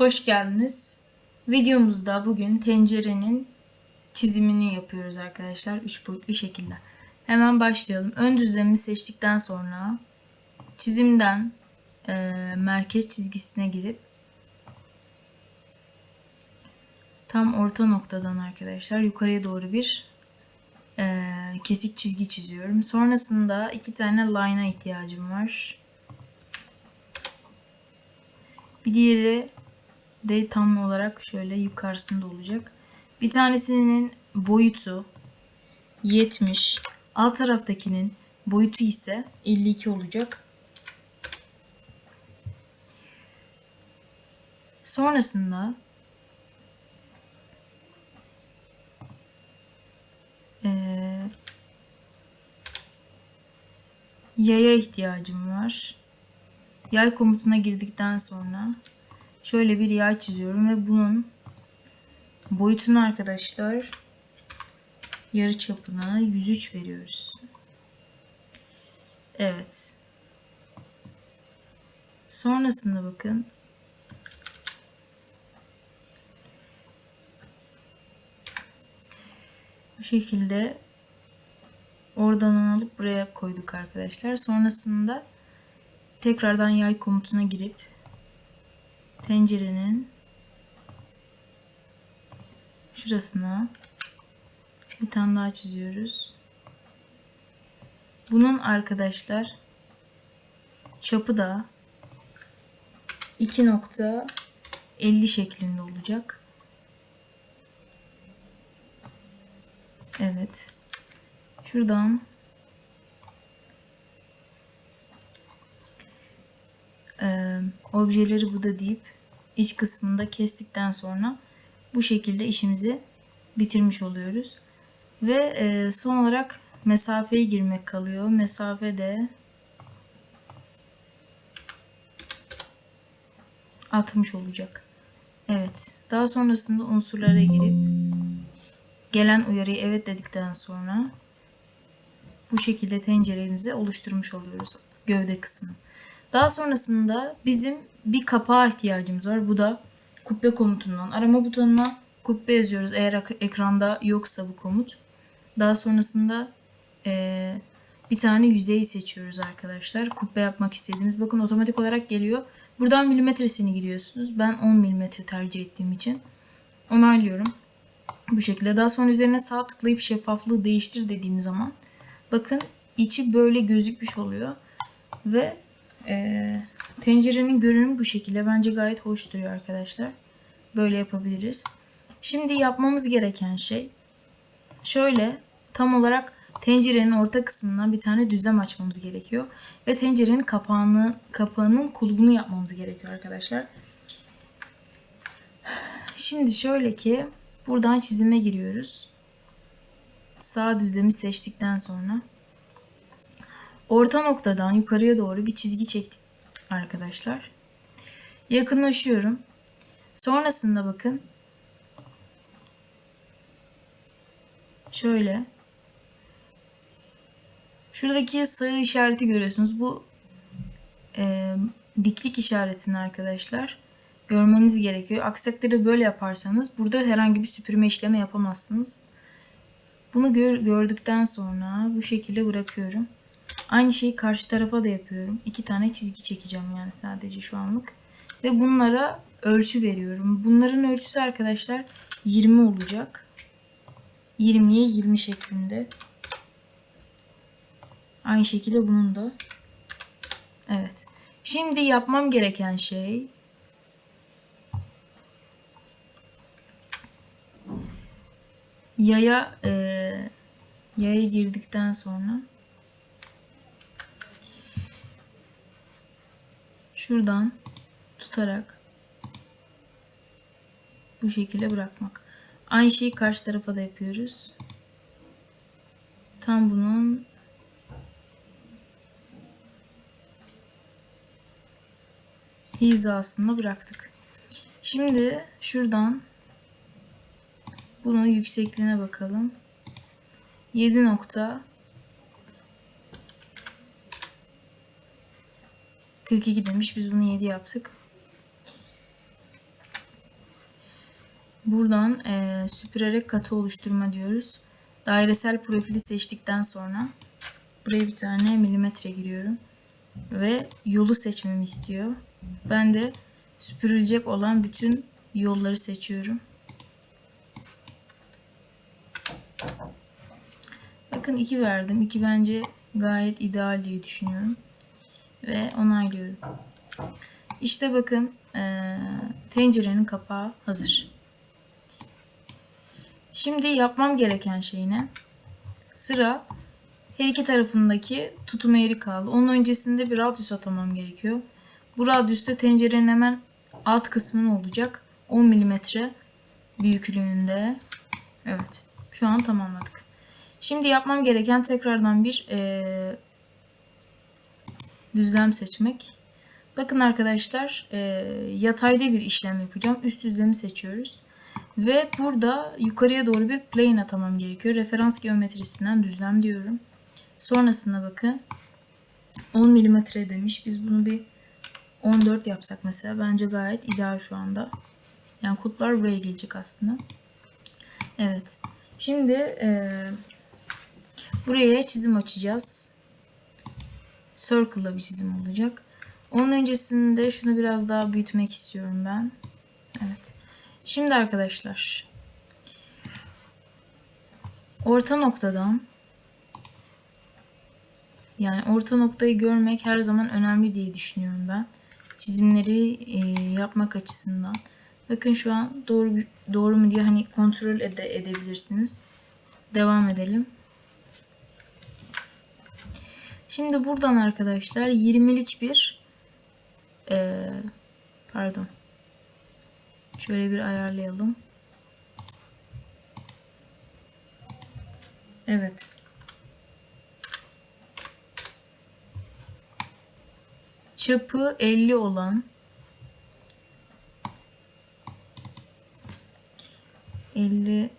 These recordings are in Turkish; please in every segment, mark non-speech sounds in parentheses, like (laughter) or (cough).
Hoş geldiniz. Videomuzda bugün tencerenin çizimini yapıyoruz arkadaşlar. Üç boyutlu şekilde. Hemen başlayalım. Ön düzlemi seçtikten sonra çizimden e, merkez çizgisine girip tam orta noktadan arkadaşlar yukarıya doğru bir e, kesik çizgi çiziyorum. Sonrasında iki tane line'a ihtiyacım var. Bir diğeri de tam olarak şöyle yukarısında olacak. Bir tanesinin boyutu 70. Alt taraftakinin boyutu ise 52 olacak. Sonrasında eee, yaya ihtiyacım var. Yay komutuna girdikten sonra şöyle bir yay çiziyorum ve bunun boyutunu arkadaşlar yarı çapına 103 veriyoruz. Evet. Sonrasında bakın bu şekilde oradan alıp buraya koyduk arkadaşlar. Sonrasında tekrardan yay komutuna girip tencerenin şurasına bir tane daha çiziyoruz. Bunun arkadaşlar çapı da 2.50 şeklinde olacak. Evet. Şuradan e, objeleri bu da deyip iç kısmında kestikten sonra bu şekilde işimizi bitirmiş oluyoruz. Ve e, son olarak mesafeyi girmek kalıyor. Mesafe de 60 olacak. Evet. Daha sonrasında unsurlara girip gelen uyarıyı evet dedikten sonra bu şekilde tenceremizi oluşturmuş oluyoruz gövde kısmı. Daha sonrasında bizim bir kapağa ihtiyacımız var. Bu da kubbe komutundan arama butonuna kubbe yazıyoruz eğer ek- ekranda yoksa bu komut. Daha sonrasında eee, bir tane yüzeyi seçiyoruz arkadaşlar. Kubbe yapmak istediğimiz. Bakın otomatik olarak geliyor. Buradan milimetresini giriyorsunuz. Ben 10 milimetre tercih ettiğim için onaylıyorum. Bu şekilde. Daha sonra üzerine sağ tıklayıp şeffaflığı değiştir dediğim zaman bakın içi böyle gözükmüş oluyor. Ve eee, tencerenin görünümü bu şekilde. Bence gayet hoş duruyor arkadaşlar. Böyle yapabiliriz. Şimdi yapmamız gereken şey şöyle tam olarak tencerenin orta kısmından bir tane düzlem açmamız gerekiyor. Ve tencerenin kapağını, kapağının kulbunu yapmamız gerekiyor arkadaşlar. Şimdi şöyle ki buradan çizime giriyoruz. Sağ düzlemi seçtikten sonra orta noktadan yukarıya doğru bir çizgi çektik arkadaşlar. Yakınlaşıyorum. Sonrasında bakın şöyle şuradaki sarı işareti görüyorsunuz. Bu e, diklik işaretini arkadaşlar görmeniz gerekiyor. Aksi takdirde böyle yaparsanız burada herhangi bir süpürme işlemi yapamazsınız. Bunu gör, gördükten sonra bu şekilde bırakıyorum. Aynı şeyi karşı tarafa da yapıyorum. İki tane çizgi çekeceğim yani sadece şu anlık. Ve bunlara ölçü veriyorum. Bunların ölçüsü arkadaşlar 20 olacak. 20'ye 20 şeklinde. Aynı şekilde bunun da. Evet. Şimdi yapmam gereken şey yaya e, yaya girdikten sonra şuradan tutarak bu şekilde bırakmak. Aynı şeyi karşı tarafa da yapıyoruz. Tam bunun hizasında bıraktık. Şimdi şuradan bunun yüksekliğine bakalım. 7 nokta 42 demiş. Biz bunu 7 yaptık. buradan e, süpürerek katı oluşturma diyoruz. Dairesel profili seçtikten sonra buraya bir tane milimetre giriyorum. Ve yolu seçmemi istiyor. Ben de süpürülecek olan bütün yolları seçiyorum. Bakın 2 verdim. 2 bence gayet ideal diye düşünüyorum. Ve onaylıyorum. İşte bakın eee, tencerenin kapağı hazır. Şimdi yapmam gereken şey ne? Sıra her iki tarafındaki tutum eğri kaldı. Onun öncesinde bir radyüs atamam gerekiyor. Bu radyüste tencerenin hemen alt kısmının olacak. 10 milimetre büyüklüğünde. Evet. Şu an tamamladık. Şimdi yapmam gereken tekrardan bir eee, düzlem seçmek. Bakın arkadaşlar eee, yatayda bir işlem yapacağım. Üst düzlemi seçiyoruz. Ve burada yukarıya doğru bir plane atamam gerekiyor. Referans geometrisinden düzlem diyorum. Sonrasında bakın 10 milimetre demiş. Biz bunu bir 14 yapsak mesela bence gayet ideal şu anda. Yani kutlar buraya gelecek aslında. Evet. Şimdi eee buraya çizim açacağız. Circle'la bir çizim olacak. Onun öncesinde şunu biraz daha büyütmek istiyorum ben. Evet. Şimdi arkadaşlar orta noktadan yani orta noktayı görmek her zaman önemli diye düşünüyorum ben. Çizimleri e, yapmak açısından. Bakın şu an doğru doğru mu diye hani kontrol ede, edebilirsiniz. Devam edelim. Şimdi buradan arkadaşlar 20'lik bir e, pardon Şöyle bir ayarlayalım. Evet. Çapı 50 olan 50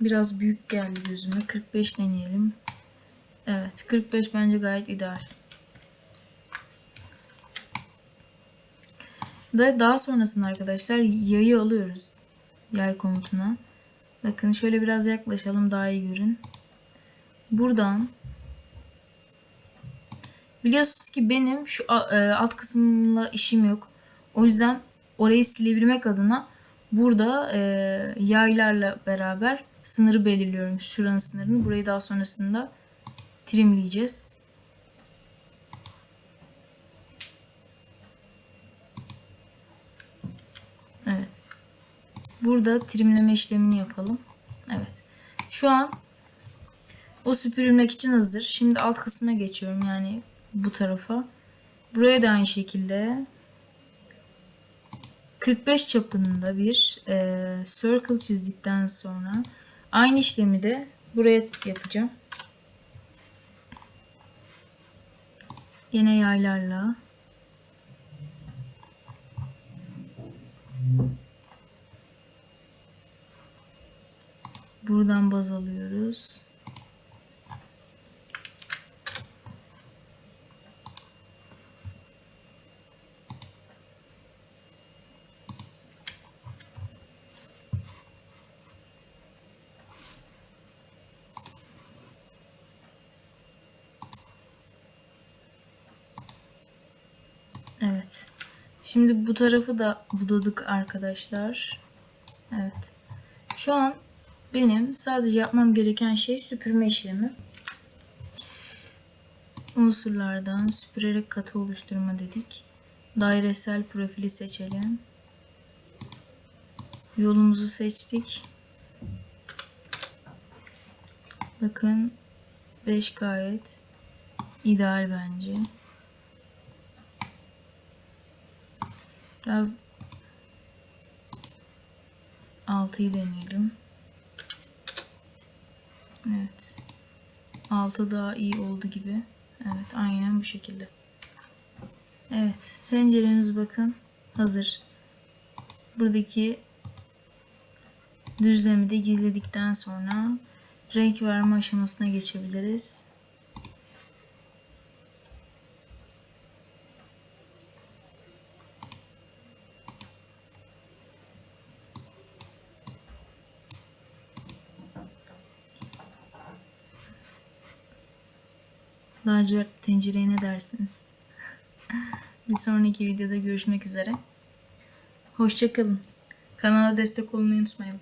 biraz büyük geldi gözüme. 45 deneyelim. Evet, 45 bence gayet ideal. Ve daha sonrasında arkadaşlar yayı alıyoruz. Yay komutuna. Bakın şöyle biraz yaklaşalım daha iyi görün. Buradan biliyorsunuz ki benim şu e, alt kısımla işim yok. O yüzden orayı silebilmek adına burada e, yaylarla beraber sınırı belirliyorum. Şuranın sınırını. Burayı daha sonrasında trimleyeceğiz. Evet. Burada trimleme işlemini yapalım. Evet. Şu an o süpürülmek için hazır. Şimdi alt kısmına geçiyorum. Yani bu tarafa. Buraya da aynı şekilde 45 çapında bir e, circle çizdikten sonra aynı işlemi de buraya yapacağım. Yine yaylarla Buradan baz alıyoruz. Evet. Şimdi bu tarafı da budadık arkadaşlar. Evet. Şu an benim sadece yapmam gereken şey süpürme işlemi. Unsurlardan süpürerek katı oluşturma dedik. Dairesel profili seçelim. Yolumuzu seçtik. Bakın 5 gayet ideal bence. Biraz 6'yı deneyelim. Evet. 6 daha iyi oldu gibi. Evet aynen bu şekilde. Evet tenceremiz bakın hazır. Buradaki düzlemi de gizledikten sonra renk verme aşamasına geçebiliriz. Lacivert tencereye ne dersiniz? (laughs) Bir sonraki videoda görüşmek üzere. Hoşçakalın. Kanala destek olmayı unutmayın.